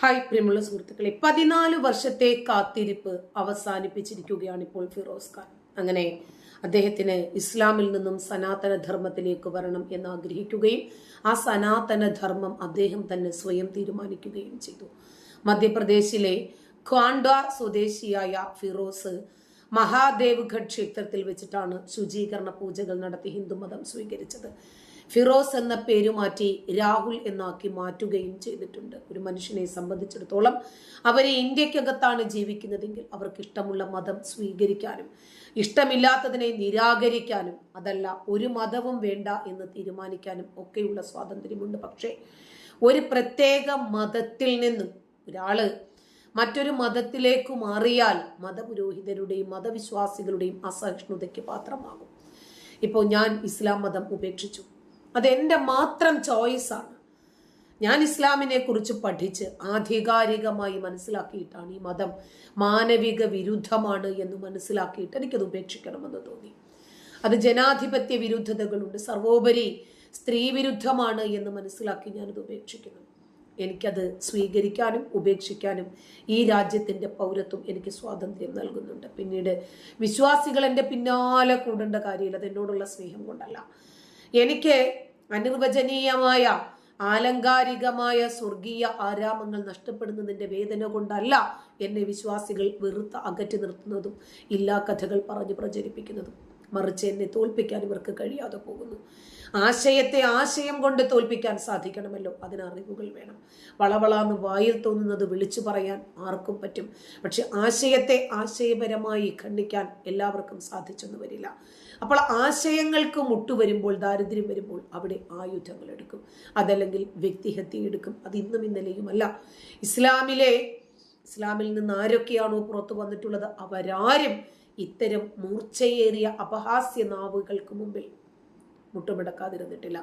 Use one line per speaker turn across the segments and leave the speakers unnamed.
Hi പ്രിയമുള്ള സുഹൃത്തുക്കളെ പതിനാല് വർഷത്തെ കാത്തിരിപ്പ് അവസാനിപ്പിച്ചിരിക്കുകയാണ് ഇപ്പോൾ ഫിറോസ് ഖാൻ. അങ്ങനെ അദ്ദേഹത്തിന് ഇസ്ലാമിൽ നിന്നും സനാതന ധർമ്മത്തിലേക്ക് വരണം എന്ന് ആഗ്രഹിക്കുകയും ആ സനാതന ധർമ്മം അദ്ദേഹം തന്നെ സ്വയം തീരുമാനിക്കുകയും ചെയ്തു. മധ്യപ്രദേശിലെ ക്വാണ്ട സ്വദേശിയായ ഫിറോസ് മഹാദേവ്ഗഡ് ക്ഷേത്രത്തിൽ വെച്ചിട്ടാണ് ശുചീകരണ പൂജകൾ നടത്തി ഹിന്ദുമതം സ്വീകരിച്ചത്. ഫിറോസ് എന്ന പേരു മാറ്റി രാഹുൽ എന്നാക്കി മാറ്റുകയും ചെയ്തിട്ടുണ്ട്. ഒരു മനുഷ്യനെ സംബന്ധിച്ചിടത്തോളം അവരെ ഇന്ത്യക്കകത്താണ് ജീവിക്കുന്നതെങ്കിൽ അവർക്ക് ഇഷ്ടമുള്ള മതം സ്വീകരിക്കാനും ഇഷ്ടമില്ലാത്തതിനെ നിരാകരിക്കാനും അതല്ല ഒരു മതവും വേണ്ട എന്ന് തീരുമാനിക്കാനും ഒക്കെയുള്ള സ്വാതന്ത്ര്യമുണ്ട്. പക്ഷേ ഒരു പ്രത്യേക മതത്തിൽ നിന്നും ഒരാൾ മറ്റൊരു മതത്തിലേക്ക് മാറിയാൽ മതപുരോഹിതരുടെയും മതവിശ്വാസികളുടെയും അസഹിഷ്ണുതയ്ക്ക് പാത്രമാകും. ഇപ്പോൾ ഞാൻ ഇസ്ലാം മതം ഉപേക്ഷിച്ചു. അതെന്റെ മാത്രം ചോയ്സാണ് ഞാൻ ഇസ്ലാമിനെ കുറിച്ച് പഠിച്ച് ആധികാരികമായി മനസ്സിലാക്കിയിട്ടാണ് ഈ മതം മാനവിക വിരുദ്ധമാണ് എന്ന് മനസ്സിലാക്കിയിട്ട് എനിക്കത് ഉപേക്ഷിക്കണമെന്ന് തോന്നി. അത് ജനാധിപത്യ വിരുദ്ധതകളുണ്ട്. സർവോപരി സ്ത്രീ വിരുദ്ധമാണ് എന്ന് മനസ്സിലാക്കി ഞാനത് ഉപേക്ഷിക്കുന്നു. എനിക്കത് സ്വീകരിക്കാനും ഉപേക്ഷിക്കാനും ഈ രാജ്യത്തിന്റെ പൗരത്വം എനിക്ക് സ്വാതന്ത്ര്യം നൽകുന്നുണ്ട്. പിന്നീട് വിശ്വാസികൾ എന്റെ പിന്നാലെ കൂടേണ്ട കാര്യമില്ല. അത് എന്നോടുള്ള സ്നേഹം കൊണ്ടല്ല. എനിക്ക് അനിർവചനീയമായ ആലങ്കാരികമായ സ്വർഗീയ ആരാമങ്ങൾ നഷ്ടപ്പെടുന്നതിന്റെ വേദന കൊണ്ടല്ല എന്നെ വിശ്വാസികൾ വെറുത്ത് അകറ്റി നിർത്തുന്നതും ഇല്ലാ കഥകൾ പറഞ്ഞു പ്രചരിപ്പിക്കുന്നതും. മറിച്ച് എന്നെ തോൽപ്പിക്കാൻ ഇവർക്ക് കഴിയാതെ പോകുന്നു. ആശയത്തെ ആശയം കൊണ്ട് തോൽപ്പിക്കാൻ സാധിക്കണമല്ലോ. അതിന് അറിവുകൾ വേണം. വളവളാന്ന് വായിൽ തോന്നുന്നത് വിളിച്ചു പറയാൻ ആർക്കും പറ്റും. പക്ഷെ ആശയത്തെ ആശയപരമായി ഖണ്ഡിക്കാൻ എല്ലാവർക്കും സാധിച്ചെന്ന് വരില്ല. അപ്പോൾ ആശയങ്ങൾക്ക് മുട്ടുവരുമ്പോൾ ദാരിദ്ര്യം വരുമ്പോൾ അവിടെ ആയുധങ്ങൾ എടുക്കും. അതല്ലെങ്കിൽ വ്യക്തിഹത്യ എടുക്കും. അത് ഇന്നും ഇന്നലെയുമല്ല. ഇസ്ലാമിലെ ഇസ്ലാമിൽ നിന്ന് ആരൊക്കെയാണോ പുറത്തു വന്നിട്ടുള്ളത്? അവരാരും ഇത്തരം മൂർച്ചയേറിയ അപഹാസ്യ നാവുകൾക്ക് മുമ്പിൽ മുട്ടുമിടക്കാതിരുന്നിട്ടില്ല.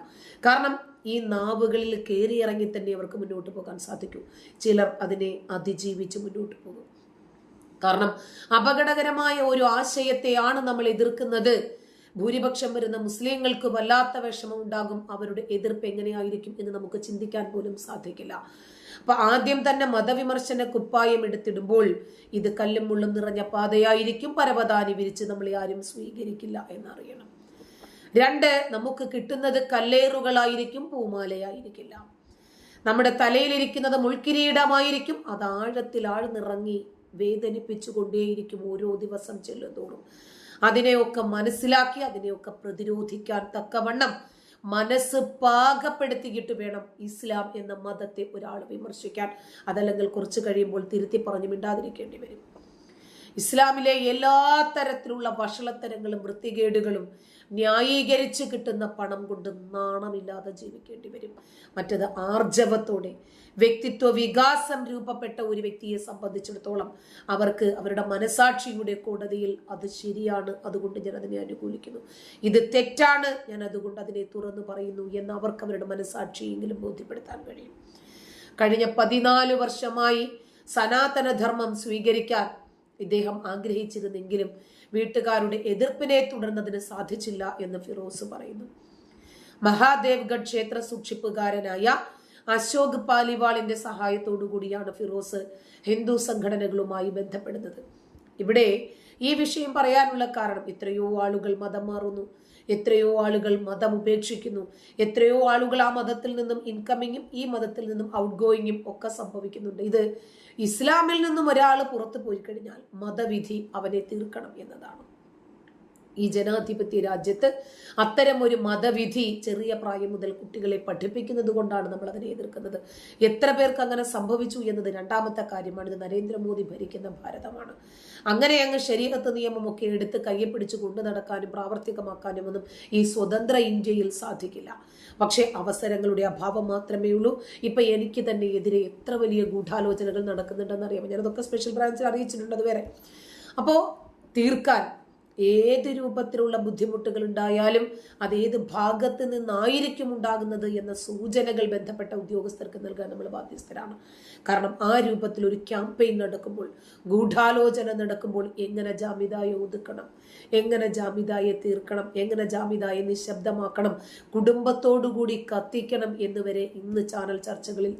കാരണം ഈ നാവുകളിൽ കയറിയിറങ്ങി തന്നെ അവർക്ക് മുന്നോട്ട് പോകാൻ സാധിക്കൂ ചിലർ അതിനെ അതിജീവിച്ച് മുന്നോട്ട് പോകും. കാരണം അപകടകരമായ ഒരു ആശയത്തെയാണ് നമ്മൾ എതിർക്കുന്നത്. ഭൂരിപക്ഷം വരുന്ന മുസ്ലിങ്ങൾക്ക് വല്ലാത്ത വിഷമം ഉണ്ടാകും. അവരുടെ എതിർപ്പ് എങ്ങനെയായിരിക്കും എന്ന് നമുക്ക് ചിന്തിക്കാൻ പോലും സാധിക്കില്ല. അപ്പൊ ആദ്യം തന്നെ മതവിമർശന കുപ്പായം എടുത്തിടുമ്പോൾ ഇത് കല്ലും മുള്ളും നിറഞ്ഞ പാതയായിരിക്കും പരവതാനി വിരിച്ച് നമ്മൾ ആരും സ്വീകരിക്കില്ല എന്നറിയണം. രണ്ട് നമുക്ക് കിട്ടുന്നത് കല്ലേറുകളായിരിക്കും പൂമാലയായിരിക്കില്ല. നമ്മുടെ തലയിലിരിക്കുന്നത് മുൾക്കിരീടമായിരിക്കും അത് ആഴത്തിൽ ആഴ്ന്നിറങ്ങി വേദനിപ്പിച്ചു കൊണ്ടേയിരിക്കും ഓരോ ദിവസം ചെല്ലുന്തോറും. അതിനെയൊക്കെ മനസ്സിലാക്കി അതിനെയൊക്കെ പ്രതിരോധിക്കാൻ തക്കവണ്ണം മനസ്സ് പാകപ്പെടുത്തിയിട്ട് വേണം ഇസ്ലാം എന്ന മതത്തെ ഒരാൾ വിമർശിക്കാൻ. അതല്ലെങ്കിൽ കുറച്ച് കഴിയുമ്പോൾ തിരുത്തി പറഞ്ഞു മിണ്ടാതിരിക്കേണ്ടി വരും. ഇസ്ലാമിലെ എല്ലാ തരത്തിലുള്ള വഷളത്തരങ്ങളും വൃത്തികേടുകളും ന്യായീകരിച്ച് കിട്ടുന്ന പണം കൊണ്ട് നാണമില്ലാതെ ജീവിക്കേണ്ടി വരും. മറ്റത് ആർജവത്തോടെ വ്യക്തിത്വ വികാസം രൂപപ്പെട്ട ഒരു വ്യക്തിയെ സംബന്ധിച്ചിടത്തോളം അവർക്ക് അവരുടെ മനസാക്ഷിയുടെ കോടതിയിൽ അത് ശരിയാണ് അതുകൊണ്ട് ഞാൻ അതിനെ അനുകൂലിക്കുന്നു. ഇത് തെറ്റാണ് ഞാൻ അതുകൊണ്ട് അതിനെ തുറന്നു പറയുന്നു എന്ന് അവർക്ക് അവരുടെ മനസാക്ഷിയെങ്കിലും ബോധ്യപ്പെടുത്താൻ കഴിയും. കഴിഞ്ഞ പതിനാല് വർഷമായി സനാതനധർമ്മം സ്വീകരിക്കാൻ ഇദ്ദേഹം ആഗ്രഹിച്ചിരുന്നെങ്കിലും വീട്ടുകാരുടെ എതിർപ്പിനെ തുടർന്നതിന് സാധിച്ചില്ല എന്ന് ഫിറോസ് പറയുന്നു. മഹാദേവ്ഗഡ് ക്ഷേത്ര സൂക്ഷിപ്പുകാരനായ അശോക് പാലിവാളിന്റെ സഹായത്തോടു കൂടിയാണ് ഫിറോസ് ഹിന്ദു സംഘടനകളുമായി ബന്ധപ്പെടുന്നത്. ഇവിടെ ഈ വിഷയം പറയാനുള്ള കാരണം എത്രയോ ആളുകൾ മതം മാറുന്നു. എത്രയോ ആളുകൾ മതം ഉപേക്ഷിക്കുന്നു. എത്രയോ ആളുകൾ ആ മതത്തിൽ നിന്നും ഇൻകമ്മിങ്ങും ഈ മതത്തിൽ നിന്നും ഔട്ട് ഗോയിങ്ങും ഒക്കെ സംഭവിക്കുന്നുണ്ട്. ഇത് ഇസ്ലാമിൽ നിന്നും ഒരാൾ പുറത്തു പോയി കഴിഞ്ഞാൽ മതവിധി അവനെ തീർക്കണം എന്നതാണ്. ഈ ജനാധിപത്യ രാജ്യത്ത് അത്തരം ഒരു മതവിധി ചെറിയ പ്രായം മുതൽ കുട്ടികളെ പഠിപ്പിക്കുന്നത് കൊണ്ടാണ് നമ്മൾ അതിനെ എതിർക്കുന്നത്. എത്ര പേർക്ക് അങ്ങനെ സംഭവിച്ചു എന്നത് രണ്ടാമത്തെ കാര്യമാണ്. ഇത് നരേന്ദ്രമോദി ഭരിക്കുന്ന ഭാരതമാണ്. അങ്ങനെ അങ്ങ് ശരീരത്ത് നിയമമൊക്കെ എടുത്ത് കയ്യെ പിടിച്ച് കൊണ്ടു നടക്കാനും പ്രാവർത്തികമാക്കാനും ഒന്നും ഈ സ്വതന്ത്ര ഇന്ത്യയിൽ സാധിക്കില്ല. പക്ഷേ അവസരങ്ങളുടെ അഭാവം മാത്രമേ ഉള്ളൂ. ഇപ്പൊ എനിക്ക് തന്നെ എതിരെ എത്ര വലിയ ഗൂഢാലോചനകൾ നടക്കുന്നുണ്ടെന്ന് അറിയാം ഞാനതൊക്കെ സ്പെഷ്യൽ ബ്രാഞ്ചിൽ അറിയിച്ചിട്ടുണ്ട് അതുവരെ. അപ്പോ അപ്പോൾ തീർക്കാൻ ഏത് രൂപത്തിലുള്ള ബുദ്ധിമുട്ടുകൾ ഉണ്ടായാലും അത് ഏത് ഭാഗത്ത് നിന്നായിരിക്കും ഉണ്ടാകുന്നത് എന്ന സൂചനകൾ ബന്ധപ്പെട്ട ഉദ്യോഗസ്ഥർക്ക് നൽകാൻ നമ്മൾ ബാധ്യസ്ഥരാണ്. കാരണം ആ രൂപത്തിൽ ഒരു ക്യാമ്പയിൻ നടക്കുമ്പോൾ ഗൂഢാലോചന നടക്കുമ്പോൾ എങ്ങനെ ജാമ്യതായ ഒതുക്കണം? എങ്ങനെ ജാമ്യതായെ തീർക്കണം? എങ്ങനെ ജാമ്യതായെ നിശബ്ദമാക്കണം? കുടുംബത്തോടുകൂടി കത്തിക്കണം എന്നുവരെ ഇന്ന് ചാനൽ ചർച്ചകളിൽ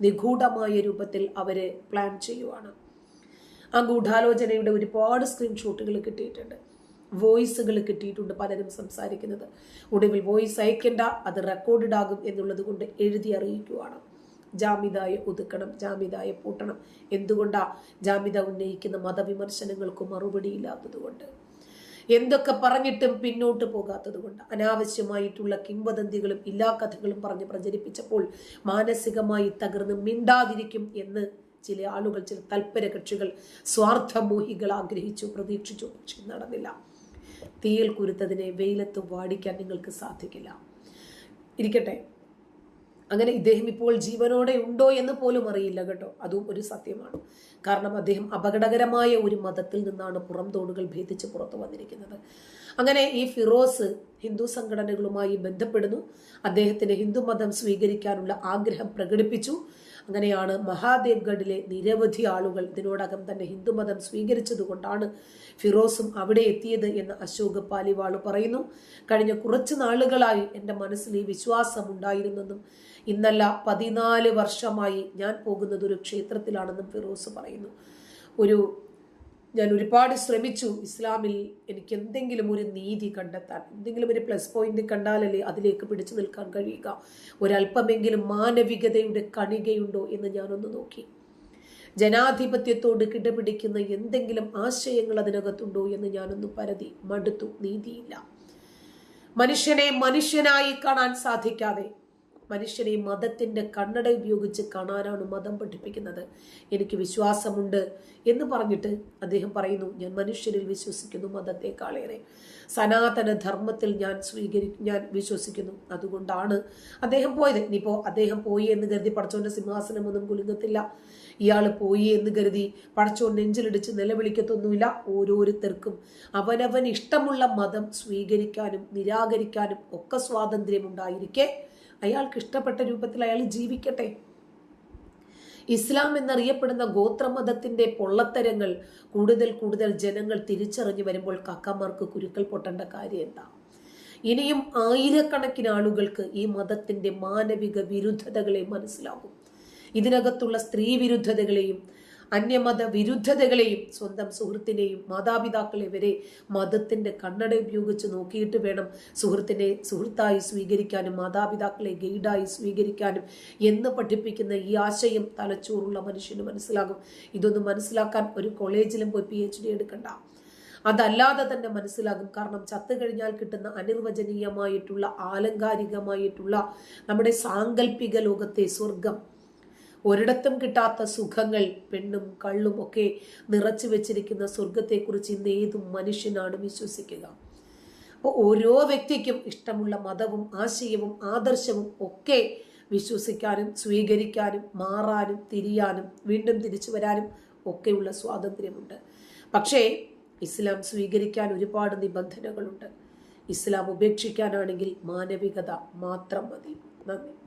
നിഗൂഢമായ രൂപത്തിൽ അവരെ പ്ലാൻ ചെയ്യുവാണ്. ആ ഗൂഢാലോചനയുടെ ഒരുപാട് സ്ക്രീൻഷോട്ടുകൾ കിട്ടിയിട്ടുണ്ട്. വോയിസുകൾ കിട്ടിയിട്ടുണ്ട് പലരും സംസാരിക്കുന്നത്. ഒടുവിൽ വോയിസ് അയക്കേണ്ട അത് റെക്കോർഡഡ് ആകും എന്നുള്ളത് കൊണ്ട് എഴുതി അറിയിക്കുവാണ്. ജാമിതായെ ഒതുക്കണം ജാമിതായെ പൂട്ടണം എന്തുകൊണ്ടാ? ജാമിത ഉന്നയിക്കുന്ന മതവിമർശനങ്ങൾക്ക് മറുപടിയില്ലാത്തത് കൊണ്ട്. എന്തൊക്കെ പറഞ്ഞിട്ടും പിന്നോട്ട് പോകാത്തത് കൊണ്ട്. അനാവശ്യമായിട്ടുള്ള കിംവദന്തികളും ഇല്ലാ കഥകളും പറഞ്ഞ് പ്രചരിപ്പിച്ചപ്പോൾ മാനസികമായി തകർന്ന് മിണ്ടാതിരിക്കും എന്ന് ചില ആളുകൾ ചില തൽപര കക്ഷികൾ സ്വാർത്ഥമോഹികൾ ആഗ്രഹിച്ചു പ്രതീക്ഷിച്ചു പക്ഷെ നടന്നില്ല. തീയിൽ കുരുത്തതിനെ വെയിലത്ത് വാടിക്കാൻ നിങ്ങൾക്ക് സാധിക്കില്ല. ഇരിക്കട്ടെ. അങ്ങനെ ഇദ്ദേഹം ഇപ്പോൾ ജീവനോടെ ഉണ്ടോ എന്ന് പോലും അറിയില്ല കേട്ടോ. അതും ഒരു സത്യമാണ്. കാരണം അദ്ദേഹം അപകടകരമായ ഒരു മതത്തിൽ നിന്നാണ് പുറം തോടുകൾ ഭേദിച്ച് പുറത്തു വന്നിരിക്കുന്നത്. അങ്ങനെ ഈ ഫിറോസ് ഹിന്ദു സംഘടനകളുമായി ബന്ധപ്പെടുന്നു. അദ്ദേഹത്തിന് ഹിന്ദു മതം സ്വീകരിക്കാനുള്ള ആഗ്രഹം പ്രകടിപ്പിച്ചു. അങ്ങനെയാണ് മഹാദേവ്ഗഡിലെ നിരവധി ആളുകൾ ഇതിനോടകം തന്നെ ഹിന്ദുമതം സ്വീകരിച്ചതുകൊണ്ടാണ് ഫിറോസും അവിടെ എത്തിയത് എന്ന് അശോക് പാലിവാൾ പറയുന്നു. കഴിഞ്ഞ കുറച്ച് നാളുകളായി എന്റെ മനസ്സിൽ ഈ വിശ്വാസം ഉണ്ടായിരുന്നെന്നും ഇന്നല്ല പതിനാല് വർഷമായി ഞാൻ പോകുന്നത് ഒരു ക്ഷേത്രത്തിലാണെന്നും ഫിറോസ് പറയുന്നു. ഒരു ഞാൻ ഒരുപാട് ശ്രമിച്ചു ഇസ്ലാമിൽ എനിക്ക് എന്തെങ്കിലും ഒരു നീതി കണ്ടെത്താൻ എന്തെങ്കിലും ഒരു പ്ലസ് പോയിന്റ് കണ്ടാലല്ലേ അതിലേക്ക് പിടിച്ചു നിൽക്കാൻ കഴിയുക. ഒരല്പമെങ്കിലും മാനവികതയുടെ കണികയുണ്ടോ എന്ന് ഞാനൊന്ന് നോക്കി. ജനാധിപത്യത്തോട് കിടപിടിക്കുന്ന എന്തെങ്കിലും ആശയങ്ങൾ അതിനകത്തുണ്ടോ എന്ന് ഞാനൊന്ന് പരതി. മടുത്തു നീതിയില്ല. മനുഷ്യനെ മനുഷ്യനായി കാണാൻ സാധിക്കാതെ മനുഷ്യനെ മതത്തിന്റെ കണ്ണട ഉപയോഗിച്ച് കാണാനാണ് മതം പഠിപ്പിക്കുന്നത്. എനിക്ക് വിശ്വാസമുണ്ട് എന്ന് പറഞ്ഞിട്ട് അദ്ദേഹം പറയുന്നു ഞാൻ മനുഷ്യരിൽ വിശ്വസിക്കുന്നു മതത്തെക്കാളേറെ സനാതന ധർമ്മത്തിൽ ഞാൻ സ്വീകരി ഞാൻ വിശ്വസിക്കുന്നു. അതുകൊണ്ടാണ് അദ്ദേഹം പോയത്. ഇനിയിപ്പോൾ അദ്ദേഹം പോയി എന്ന് കരുതി പടച്ചോന്റെ സിംഹാസനമൊന്നും കുലുങ്ങത്തില്ല. ഇയാൾ പോയി എന്ന് കരുതി പടച്ചോൻ നെഞ്ചിലിടിച്ച് നിലവിളിക്കത്തൊന്നുമില്ല. ഓരോരുത്തർക്കും അവനവൻ ഇഷ്ടമുള്ള മതം സ്വീകരിക്കാനും നിരാകരിക്കാനും ഒക്കെ സ്വാതന്ത്ര്യമുണ്ടായിരിക്കെ അയാൾക്ക് ഇഷ്ടപ്പെട്ട രൂപത്തിൽ അയാൾ ജീവിക്കട്ടെ. ഇസ്ലാം എന്നറിയപ്പെടുന്ന ഗോത്രമതത്തിന്റെ പൊള്ളത്തരങ്ങൾ കൂടുതൽ കൂടുതൽ ജനങ്ങൾ തിരിച്ചറിഞ്ഞു വരുമ്പോൾ കാക്കമാർക്ക് കുരുക്കൾ പൊട്ടേണ്ട കാര്യം എന്താ? ഇനിയും ആയിരക്കണക്കിന് ആളുകൾക്ക് ഈ മതത്തിന്റെ മാനവിക വിരുദ്ധതകളെ മനസ്സിലാകും. ഇതിനകത്തുള്ള സ്ത്രീ വിരുദ്ധതകളെയും അന്യമത വിരുദ്ധതകളെയും സ്വന്തം സുഹൃത്തിനെയും മാതാപിതാക്കളെ വരെ മതത്തിന്റെ കണ്ണട ഉപയോഗിച്ച് നോക്കിയിട്ട് വേണം സുഹൃത്തിനെ സുഹൃത്തായി സ്വീകരിക്കാനും മാതാപിതാക്കളെ ഗൈഡായി സ്വീകരിക്കാനും എന്ന് പഠിപ്പിക്കുന്ന ഈ ആശയം തലച്ചോറുള്ള മനുഷ്യന് മനസ്സിലാകും. ഇതൊന്നും മനസ്സിലാക്കാൻ ഒരു കോളേജിലും പോയി പി എച്ച് ഡി എടുക്കണ്ട. അതല്ലാതെ തന്നെ മനസ്സിലാകും. കാരണം ചത്തു കഴിഞ്ഞാൽ കിട്ടുന്ന അനിർവചനീയമായിട്ടുള്ള ആലങ്കാരികമായിട്ടുള്ള നമ്മുടെ സാങ്കല്പിക ലോകത്തെ സ്വർഗം ഒരിടത്തും കിട്ടാത്ത സുഖങ്ങൾ പെണ്ണും കള്ളും ഒക്കെ നിറച്ചു വെച്ചിരിക്കുന്ന സ്വർഗത്തെക്കുറിച്ച് ഇന്ന് ഏതും മനുഷ്യനാണ് വിശ്വസിക്കുക? അപ്പോൾ ഓരോ വ്യക്തിക്കും ഇഷ്ടമുള്ള മതവും ആശയവും ആദർശവും ഒക്കെ വിശ്വസിക്കാനും സ്വീകരിക്കാനും മാറാനും തിരിയാനും വീണ്ടും തിരിച്ചു വരാനും ഒക്കെയുള്ള സ്വാതന്ത്ര്യമുണ്ട്. പക്ഷേ ഇസ്ലാം സ്വീകരിക്കാൻ ഒരുപാട് നിബന്ധനകളുണ്ട്. ഇസ്ലാം ഉപേക്ഷിക്കാനാണെങ്കിൽ മാനവികത മാത്രം മതി. നന്ദി.